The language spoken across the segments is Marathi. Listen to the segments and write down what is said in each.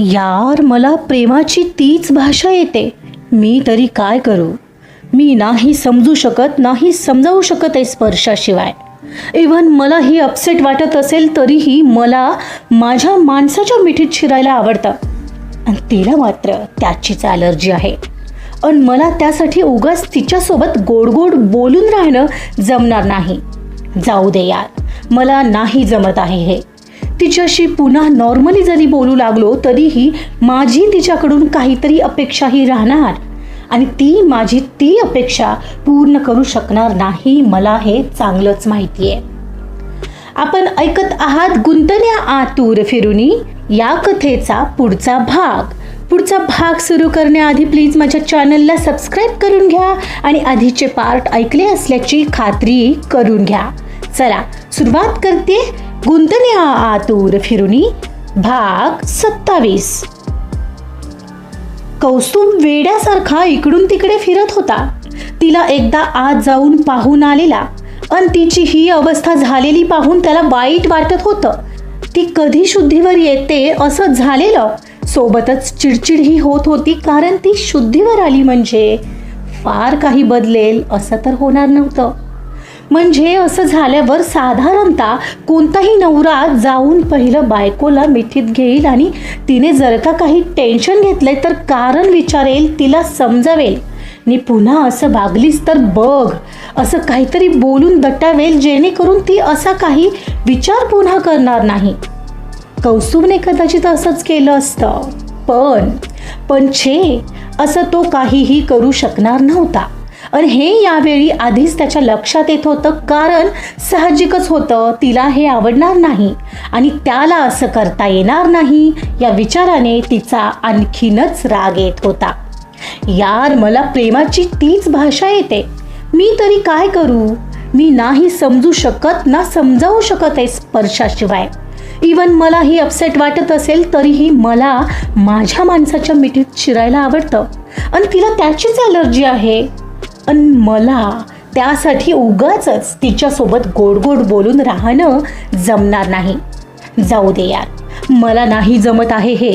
यार मला प्रेमाची तीच भाषा येते. मी तरी काय करू? मी नाही समजू शकत नाही समजावू शकत आहे स्पर्शाशिवाय. इव्हन मला ही अपसेट वाटत असेल तरीही मला माझ्या माणसाच्या मिठीत शिरायला आवडतं. आणि तिला मात्र त्याचीच ॲलर्जी आहे. आणि मला त्यासाठी उगाच तिच्यासोबत गोड गोड बोलून राहणं जमणार नाही. जाऊ दे यार मला नाही जमत आहे हे. तिच्याशी पुन्हा नॉर्मली जरी बोलू लागलो तरीही माझी तिच्याकडून काहीतरी अपेक्षाही राहणार. आणि ती माझी ती अपेक्षा पूर्ण करू शकणार नाही मला हे चांगलंच माहिती आहे आपण ऐकत आहात गुंतण्या आतूर फिरुनी या कथेचा पुढचा भाग. पुढचा भाग सुरू करण्याआधी प्लीज माझ्या चॅनलला सबस्क्राईब करून घ्या आणि आधीचे पार्ट ऐकले असल्याची खात्री करून घ्या. चला सुरुवात करते गुंतल्या आतूर फिरुनी भाग सत्तावीस कौस्तुभ वेड्यासारखा इकडून तिकडे फिरत होता तिला एकदा आत जाऊन पाहून आलेला अन तिची ही अवस्था झालेली पाहून त्याला वाईट वाटत होतं ती कधी शुद्धीवर येते असं झालेलं सोबतच चिडचिडही होत होती कारण ती शुद्धीवर आली म्हणजे फार काही बदलेल असं तर होणार नव्हतं म्हणजे असं झाल्यावर साधारणतः कोणताही नवरा जाऊन पहिलं बायकोला मिठीत घेईल आणि तिने जर का काही टेन्शन घेतलंय तर कारण विचारेल तिला समजावेल. आणि पुन्हा असं वागलीस तर बघ. असं काहीतरी बोलून दटावेल जेणेकरून ती असा काही विचार पुन्हा करणार नाही. कौस्तुभने कदाचित असंच केलं असतं. पण पण छे असं तो काहीही करू शकणार नव्हता. आणि हे यावेळी आधीच त्याच्या लक्षात येत होतं कारण साहजिकच होतं तिला हे आवडणार नाही आणि त्याला असं करता येणार नाही या विचाराने तिचा आणखीनच राग येत होता. यार मला प्रेमाची तीच भाषा येते. मी तरी काय करू? मी नाही समजू शकत ना समजावू शकत आहे स्पर्शाशिवाय. इवन मला ही अपसेट वाटत असेल तरीही मला माझ्या माणसाच्या मिठीत शिरायला आवडतं. आणि तिला त्याचीच ॲलर्जी आहे. पण मला त्यासाठी उगाच तिच्यासोबत गोड गोड बोलून राहणं जमणार नाही. जाऊ दे यार मला नाही जमत आहे हे.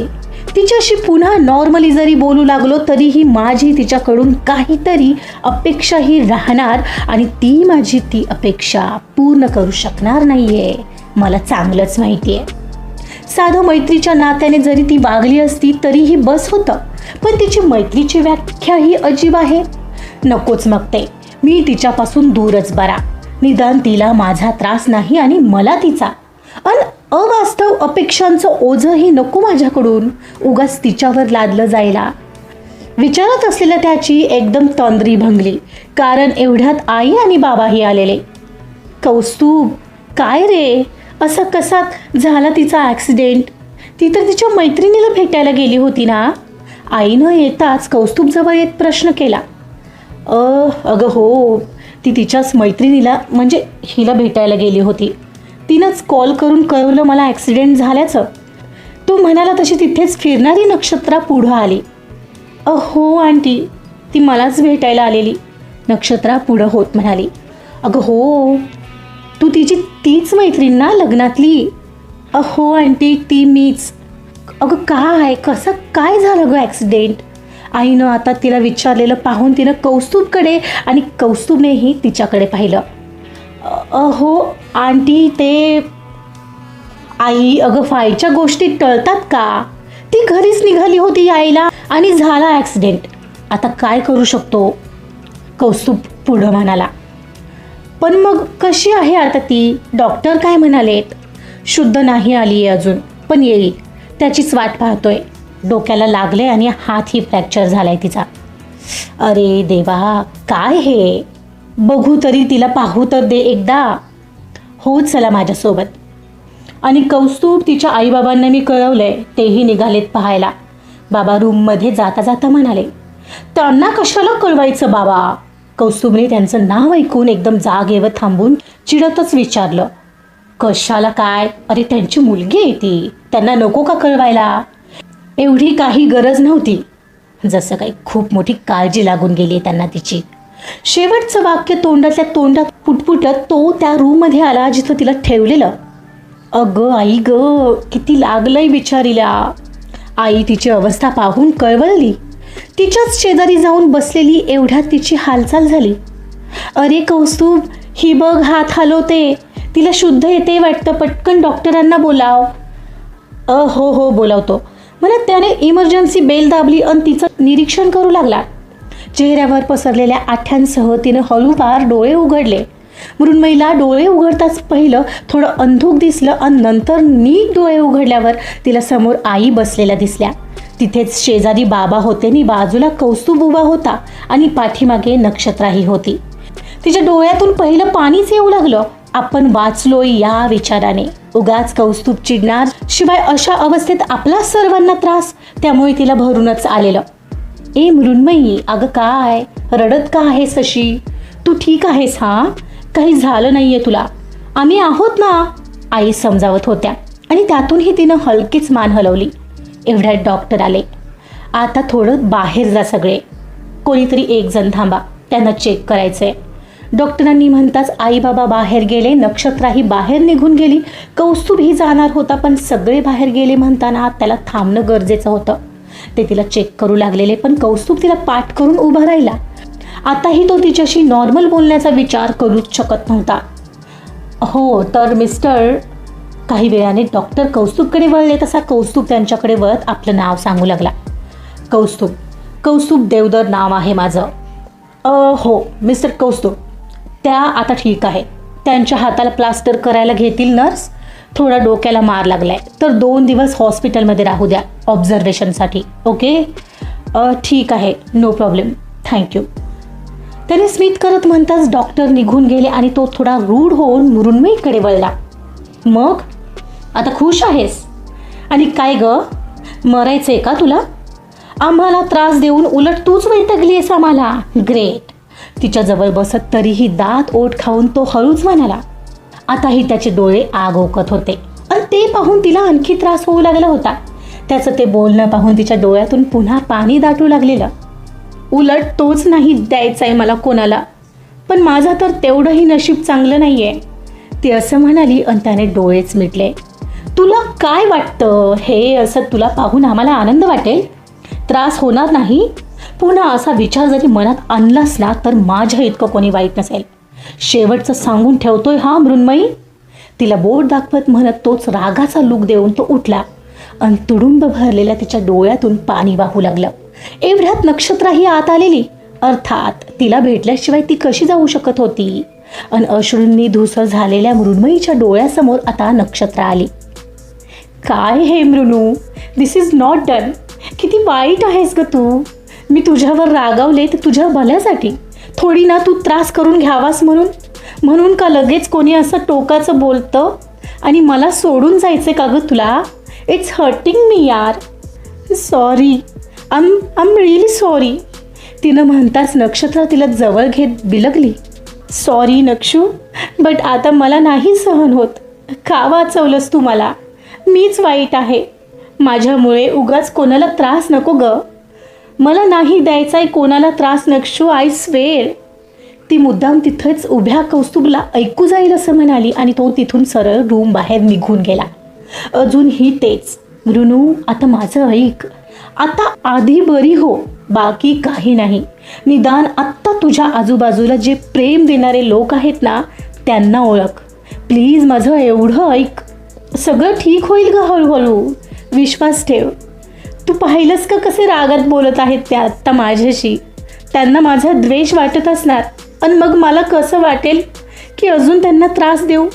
तिच्याशी पुन्हा नॉर्मली जरी बोलू लागलो तरीही माझी तिच्याकडून काहीतरी अपेक्षाही राहणार आणि ती माझी ती अपेक्षा पूर्ण करू शकणार नाही आहे मला चांगलंच माहिती आहे साधं मैत्रीच्या नात्याने जरी ती वागली असती तरीही बस होतं. पण तिची मैत्रीची व्याख्या ही अजीब आहे. नकोच मग ते मी तिच्यापासून दूरच बरा. निदान तिला माझा त्रास नाही आणि मला तिचा. अन अवास्तव अपेक्षांचं ओझंही नको माझ्याकडून. उगाच तिच्यावर लादलं जायला. विचारत असलेल्या त्याची एकदम तंद्री भंगली. कारण एवढ्यात आई आणि बाबाही आलेले. कौस्तुभ काय रे? असं कसा झाला तिचा ॲक्सिडेंट? ती तर तिच्या मैत्रिणीला भेटायला गेली होती ना? आईनं येताच कौस्तुभजवळ येत प्रश्न केला. अ अगं हो ती तिच्याच मैत्रिणीला म्हणजे हिला भेटायला गेली होती. तिनंच कॉल करून कळवलं मला ॲक्सिडेंट झाल्याचं. तू म्हणाला तशी तिथेच फिरणारी नक्षत्रा पुढं आली. अहो आंटी ती मलाच भेटायला आलेली. नक्षत्रा पुढं होत म्हणाली. अगं हो तू तिची तीच मैत्रीण ना लग्नातली? अहो आंटी ती मीच. अगं काय कसं काय झालं गं ॲक्सिडेंट? आईनं आता तिला विचारलेलं पाहून तिनं कौस्तुभकडे आणि कौस्तुभनेही तिच्याकडे पाहिलं. अहो आंटी ते आई अगं फायच्या गोष्टी टळतात का? ती घरीच निघाली होती आईला आणि झाला ॲक्सिडेंट. आता काय करू शकतो? कौस्तुभ पुढं म्हणाला. पण मग कशी आहे आता ती? डॉक्टर काय म्हणालेत? शुद्ध नाही आली आहे अजून पण येईल. त्याचीच वाट पाहतोय. डोक्याला लागले आणि हातही फ्रॅक्चर झालाय तिचा. अरे देवा काय हे? बघू तरी तिला पाहू तर दे एकदा. हो चला माझ्यासोबत. आणि कौस्तुभ तिच्या आईबाबांना मी कळवलंय तेही निघालेत पाहायला. बाबा रूममध्ये जाता जाता म्हणाले त्यांना कशाला कळवायचं बाबा? कौस्तुभने त्यांचं नाव ऐकून एकदम जागेवर थांबून चिडतच विचारलं कशाला काय? अरे त्यांची मुलगी आहे ती. त्यांना नको का कळवायला? एवढी काही गरज नव्हती. जसं काही खूप मोठी काळजी लागून गेली आहे त्यांना तिची. शेवटचं वाक्य तोंडातल्या तोंडात पुटपुटत तो त्या रूममध्ये आला जिथं तिला ठेवलेलं. अगं आई ग किती लागलंय बिचारीला. आई तिची अवस्था पाहून कळवळली तिच्याच शेजारी जाऊन बसलेली एवढ्यात तिची हालचाल झाली. अरे कौस्तुभ ही बघ हात हलवते. तिला शुद्ध येते वाटतं पटकन डॉक्टरांना बोलाव. अ हो हो बोलावतो. म्हणत त्याने इमर्जन्सी बेल दाबली आणि तिचं निरीक्षण करू लागला. चेहऱ्यावर पसरलेल्या आठ्यांसह तिनं हळूवार डोळे उघडले. मृण्मयीला डोळे उघडताच पहिलं थोडं अंधूक दिसलं आणि नंतर नीट डोळे उघडल्यावर तिला समोर आई बसलेल्या दिसल्या. तिथेच शेजारी बाबा होते आणि बाजूला कौस्तुभ उभा होता आणि पाठीमागे नक्षत्राही होती. तिच्या डोळ्यातून पहिलं पाणीच येऊ लागलं. आपण वाचलोय या विचाराने. उगाच कौस्तुभ चिडणार शिवाय अशा अवस्थेत आपला सर्वांना त्रास त्यामुळे तिला भरूनच आलेलं. ए मृण्मयी अगं काय? रडत का आहेस अशी तू ठीक आहेस हा? काही झालं नाहीये तुला? आम्ही आहोत ना? आई समजावत होत्या. आणि त्यातूनही तिनं हलकीच मान हलवली. एवढ्यात डॉक्टर आले. आता थोडं बाहेर जा सगळे. कोणीतरी एक जण थांबा. त्यांना चेक करायचंय. डॉक्टरांनी म्हणताच आई बाबा बाहेर गेले नक्षत्राही बाहेर निघून गेली. कौस्तुभही जाणार होता पण सगळे बाहेर गेले म्हणताना त्याला थांबणं गरजेचं होतं. ते तिला चेक करू लागलेले पण कौस्तुभ तिला पाठ करून उभा राहिला. आताही तो तिच्याशी नॉर्मल बोलण्याचा विचार करूच शकत नव्हता. हो तर मिस्टर काही वेळाने डॉक्टर कौस्तुभकडे वळले तसा कौस्तुभ त्यांच्याकडे वळत आपलं नाव सांगू लागला. कौस्तुभ कौस्तुभ देवदर नाव आहे माझं. हो मिस्टर कौस्तुभ. त्या आता ठीक आहे त्यांच्या हाताला प्लास्टर करायला घेतील नर्स. थोडा डोक्याला मार लागलाय. तर दोन दिवस हॉस्पिटलमध्ये राहू द्या ऑब्झर्वेशनसाठी. ओके? ठीक आहे. No problem. थँक्यू त्याने स्मित करत म्हणताच डॉक्टर निघून गेले आणि तो थोडा रूढ होऊन मृण्मयीकडे वळला. मग? आता खुश आहेस? आणि काय ग? मरायचंय का तुला? आम्हाला त्रास देऊन उलट तूच वैतगली आहेस आम्हाला. ग्रेट. तिच्याजवळ बसत तरीही दात ओठ खाऊन तो हळूच म्हणाला आताही त्याचे डोळे आग ओकत होते. आणि ते पाहून तिला आणखी त्रास होऊ लागला होता. त्याचं ते बोलणं पाहून तिच्या डोळ्यातून पुन्हा पाणी दाटू लागलेलं. उलट तोच नाही द्यायचा आहे मला कोणाला पण माझं तर तेवढंही नशीब चांगलं नाही आहे ती असं म्हणाली आणि त्याने डोळेच मिटले. तुला काय वाटतं? हे असं तुला पाहून आम्हाला आनंद वाटेल? त्रास होणार नाही? पुन्हा असा विचार जरी मनात आणलास ना तर माझ्या इतकं कोणी वाईट नसेल. शेवटचं सांगून ठेवतोय हा मृण्मयी? तिला बोट दाखवत म्हणत तोच रागाचा लूक देऊन तो उठला आणि तुडुंब भरलेल्या तिच्या डोळ्यातून पाणी वाहू लागलं. एवढ्यात नक्षत्राही आत आलेली. अर्थात तिला भेटल्याशिवाय ती कशी जाऊ शकत होती? अन अश्रूंनी धुसर झालेल्या मृण्मयीच्या डोळ्यासमोर आता नक्षत्र आली. काय हे Mrunu? This is not done किती वाईट आहेस ग तू. मी तुझ्यावर रागावले ते तुझ्या भल्यासाठी. थोडी ना तू त्रास करून घ्यावास म्हणून. म्हणून का लगेच कोणी असं टोकाचं बोलतं? आणि मला सोडून जायचं का गं तुला? इट्स हर्टिंग मी यार. सॉरी आम आम रिअली सॉरी तिनं म्हणताच नक्षत्र तिला जवळ घेत बिलगली. सॉरी नक्षू. बट आता मला नाही सहन होत. का वाचवलंस तू मला? मीच वाईट आहे. माझ्यामुळे उगाच कोणाला त्रास नको ग. मला नाही द्यायचा आहे कोणाला त्रास नक्षू आय स्वेर ती मुद्दाम तिथंच उभ्या कौस्तुभला ऐकू जाईल असं म्हणाली आणि तो तिथून सरळ रूम बाहेर निघून गेला. अजूनही तेच. ऋणू आता माझं ऐक. आता आधी बरी हो बाकी काही नाही. निदान आत्ता तुझ्या आजूबाजूला जे प्रेम देणारे लोक आहेत ना त्यांना ओळख. प्लीज माझं एवढं ऐक. सगळं ठीक होईल ग हळूहळू. विश्वास ठेव. तू पाहिलंस का कसे रागात बोलत आहेत त्या आत्ता माझ्याशी? त्यांना माझा द्वेष वाटत असणार. आणि मग मला कसं वाटेल की अजून त्यांना त्रास देऊ?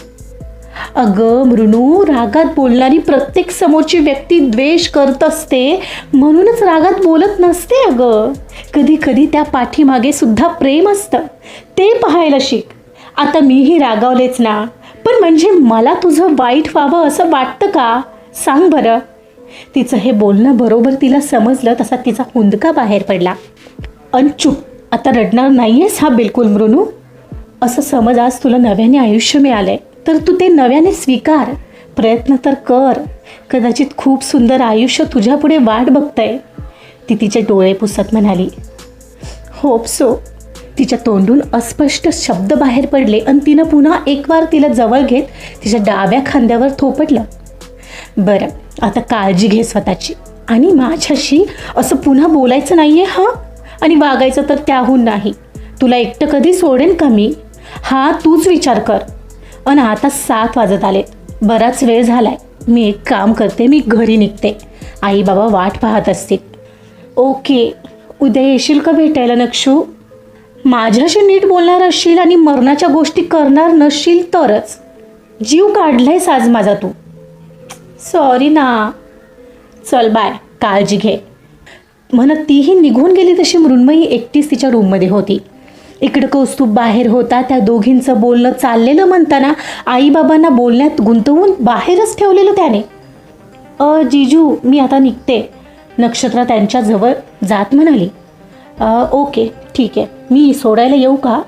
अगं मृणू रागात बोलणारी प्रत्येक समोरची व्यक्ती द्वेष करत असते म्हणूनच रागात बोलत नसते अगं. कधी कधी त्या पाठीमागे सुद्धा प्रेम असतं. ते पाहायला शिक. आता मीही रागावलेच ना. पण म्हणजे मला तुझं वाईट व्हावं असं वाटतं का? सांग बरं. तिचं हे बोलणं बरोबर तिला समजलं तसा तिचा हुंदका बाहेर पडला. अन चुप आता रडणार नाहीयेस हा बिलकुल मृणू. असं समज आज तुला नव्याने आयुष्य मिळालंय तर तू ते नव्याने स्वीकार. प्रयत्न तर कर. कदाचित खूप सुंदर आयुष्य तुझ्यापुढे वाट बघतंय. ती तिचे डोळे पुसत म्हणाली होप सो. तिच्या तोंडून अस्पष्ट शब्द बाहेर पडले आणि तिनं पुन्हा एक वार तिला जवळ घेत तिच्या डाव्या खांद्यावर थोपटलं. बरं आता काळजी घे स्वतःची. आणि माझ्याशी असं पुन्हा बोलायचं नाही आहे हां? आणि वागायचं तर त्याहून नाही. तुला एकटं कधी सोडेन का मी? हा तूच विचार कर. अन आता सात वाजत आले बराच वेळ झालाय. मी एक काम करते मी घरी निघते. आई बाबा वाट पाहत असतील. ओके उद्या येशील का भेटायला नक्षू? माझ्याशी नीट बोलणार असशील आणि मरणाच्या गोष्टी करणार नसशील तरच. जीव काढलायस आज माझा तू. सॉरी ना. चल बाय काळजी घे. म्हणत तीही निघून गेली तशी मृण्मयी एकटीच तिच्या रूममध्ये होती. इकडं कौस्तुभ बाहेर होता त्या दोघींचं बोलणं चाललेलं म्हणताना आईबाबांना बोलण्यात गुंतवून बाहेरच ठेवलेलं त्याने. अ जिजू मी आता निघते. नक्षत्र त्यांच्याजवळ जात म्हणाली. ओके ठीक आहे. मी सोडायला येऊ का?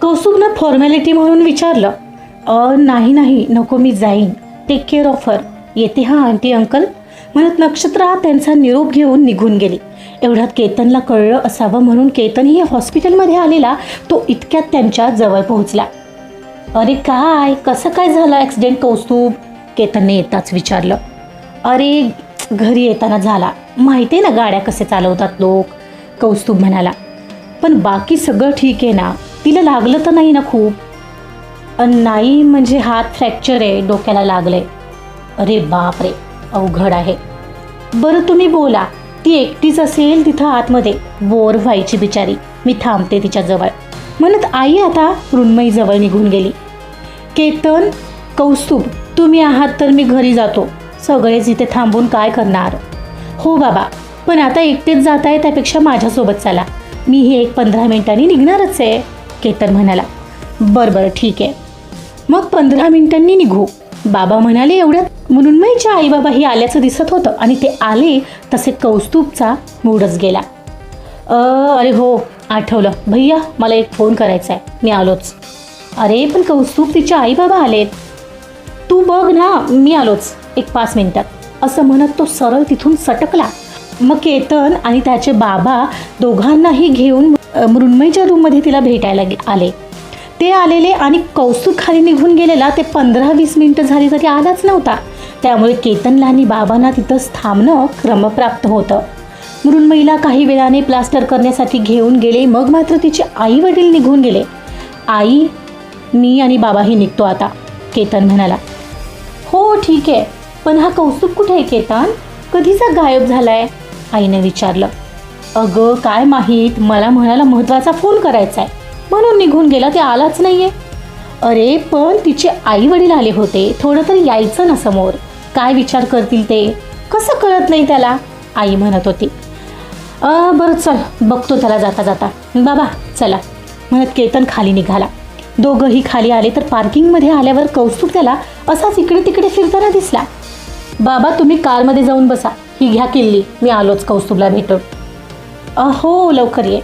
कौस्तुभनं फॉर्मॅलिटी म्हणून विचारलं. अ नाही नाही नको मी जाईन. टेक केअर ऑफ हर येते हा आंटी अंकल? म्हणत नक्षत्रा त्यांचा निरोप घेऊन निघून गेली. एवढ्यात केतनला कळलं असावं म्हणून केतनही हॉस्पिटलमध्ये आलेला तो इतक्यात त्यांच्या जवळ पोहोचला. अरे काय? कसं काय झालं ॲक्सिडेंट कौस्तुभ? केतनने येताच विचारलं. अरे घरी येताना झाला. माहिती आहे ना गाड्या कसे चालवतात लोक कौस्तुभ म्हणाला. पण बाकी सगळं ठीक आहे ना? तिला लागलं तर नाही ना खूप? नाही म्हणजे हात फ्रॅक्चर आहे डोक्याला लागलं आहे अरे बापरे अवघड आहे. बरं तुम्ही बोला ती एकटीच असेल तिथं आतमध्ये बोर व्हायची बिचारी. मी थांबते तिच्याजवळ म्हणत आई आता मृण्मयीजवळ निघून गेली. केतन कौस्तुभ तुम्ही आहात तर मी घरी जातो. सगळेच इथे थांबून काय करणार? हो बाबा पण आता एकटेच जात आहे त्यापेक्षा माझ्यासोबत चला. मी हे एक पंधरा मिनिटांनी निघणारच आहे केतन म्हणाला. बरं बरं ठीक आहे. मग पंधरा मिनिटांनी निघू. बाबा म्हणाले एवढ्यात. मृण्मयीच्या आईबाबाही आल्याचं दिसत होतं आणि ते आले तसे कौस्तुभचा मूडच गेला. अ, अरे हो आठवलं. भैया मला एक फोन करायचा आहे. मी आलोच. अरे पण कौस्तुभ तिचे आई बाबा आलेत. तू बघ ना मी आलोच. एक पाच मिनिटात. असं म्हणत तो सरळ तिथून सटकला. मग केतन आणि त्याचे बाबा दोघांनाही घेऊन अ, मृण्मयीच्या रूममध्ये तिला भेटायला गे- आले. ते आलेले आणि कौस्तुभ खाली निघून गेलेला ते पंधरा वीस मिनटं झाली तरी आलाच नव्हता. त्यामुळे केतनला आणि बाबांना तिथंच थांबणं क्रमप्राप्त होतं. मृण्मयीला काही वेळाने प्लास्टर करण्यासाठी घेऊन गेले मग मात्र तिचे आई वडील निघून गेले. आई मी आणि बाबाही निघतो आता केतन म्हणाला. हो ठीक आहे. पण हा कौस्तुभ कुठे आहे केतन? कधीचा गायब झालाय? आईने विचारलं. अगं काय माहीत मला म्हणाला महत्त्वाचा फोन करायचा आहे म्हणून निघून गेला ते आलाच नाहीये. अरे पण तिचे आई वडील आले होते. थोडं तरी यायचं ना समोर. काय विचार करतील ते? कसं कळत नाही त्याला? आई म्हणत होती. बरं चल बघतो त्याला जाता जाता बाबा चला. म्हणत केतन खाली निघाला. दोघंही खाली आले तर पार्किंगमध्ये आल्यावर कौस्तुभ त्याला असाच इकडे तिकडे फिरताना दिसला. बाबा तुम्ही कारमध्ये जाऊन बसा. ही घ्या किल्ली. मी आलोच कौस्तुभला भेटून. हो लवकर ये.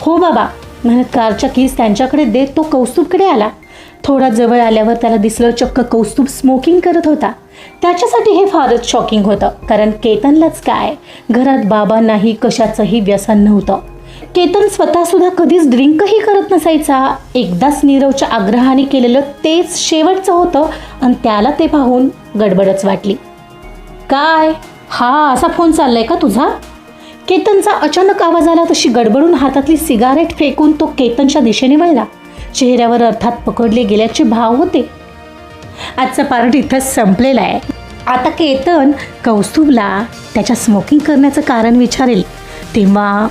हो बाबा. म्हणत कारच्या कीज त्यांच्याकडे देत तो कौस्तुभकडे आला. थोडा जवळ आल्यावर त्याला दिसलं चक्क कौस्तुभ स्मोकिंग करत होता. त्याच्यासाठी हे फारच शॉकिंग होतं कारण केतनलाच काय? घरात बाबांनाही कशाचंही व्यसन नव्हतं. केतन स्वतःसुद्धा कधीच ड्रिंकही करत नसायचा. एकदाच नीरवच्या आग्रहाने केलेलं तेच शेवटचं होतं आणि त्याला ते पाहून गडबडच वाटली. काय? हा असा फोन चाललाय का तुझा? केतनचा अचानक आवाज आला तशी गडबडून हातातली सिगारेट फेकून तो केतनच्या दिशेने वळला. चेहऱ्यावर अर्थात पकडले गेल्याचे भाव होते. आजचा पार्ट इथंच संपलेला आहे. आता केतन कौस्तुभला त्याच्या स्मोकिंग करण्याचं कारण विचारेल. तेव्हा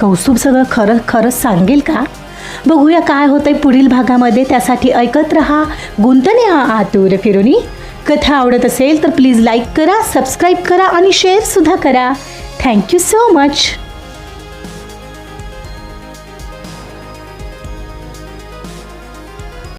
कौस्तुभ सगळं खरं खरंच सांगेल का? बघूया काय होतंय पुढील भागामध्ये. त्यासाठी ऐकत रहा गुंतणे हा आतूर फिरुनी. कथा आवडत असेल तर प्लीज लाईक करा सबस्क्राईब करा आणि शेअरसुद्धा करा. Thank you so much